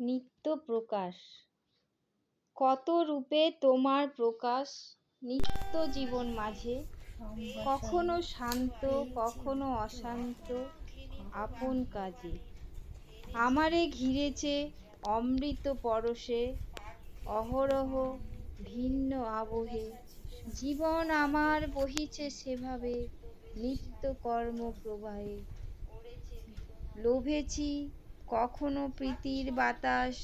নিত্য প্রকাশ কত রূপে তোমার প্রকাশ নিত্য জীবন মাঝে? কখনো শান্ত, কখনো অশান্ত, আপন কাজে। আমারে ঘিরেছে অমৃত পরশে, অহরহ ভিন্ন আবহে। জীবন আমার বহিছে সেভাবে নিত্য কর্ম প্রবাহে। লোভেছি কখনো প্রীতির বাতাস,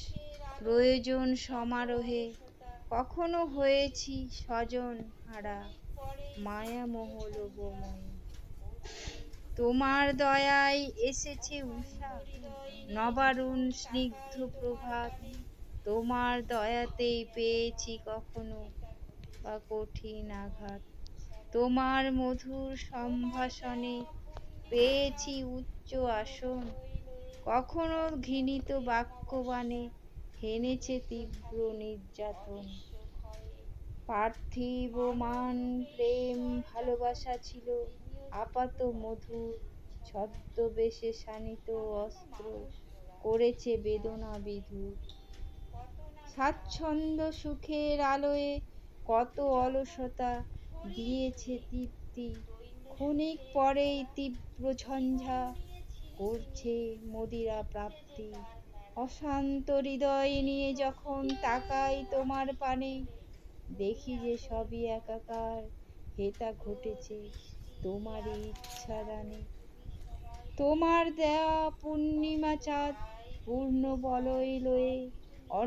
প্রয়োজন সমারোহে। কখনো হয়েছি স্বজন হারা মায়ামোহ লোভময়ে তোমার দয়ায় এসেছে উষা, নবারুণ স্নিগ্ধ প্রভাত। তোমার দয়াতেই পেয়েছি কখনো বা কঠিন আঘাত। তোমার মধুর সম্ভাষণে পেয়েছি উচ্চ আসন। কখনো ঘৃণিত বাক্যবাণে হেনেছে তীব্র নির্যাতন। পার্থিব মান, প্রেম, ভালোবাসা ছিল আপাত মধুর, ছদ্মবেশে শানিত অস্ত্র করেছে বেদনা বিধুর স্বাচ্ছন্দ্য সুখের আলোয় কত অলসতা দিয়েছে তৃপ্তি। ক্ষণিক পরেই তীব্র ঝঞ্ঝা করছে মদিরা প্রাপ্তি। অশান্ত হৃদয় নিয়ে যখন তাকাই তোমার পানে, দেখি যে সবই একাকার। হেতা ঘটেছে তোমারই ইচ্ছা দানে তোমার দেওয়া পূর্ণিমা চাঁদ পূর্ণ বলয় লয়ে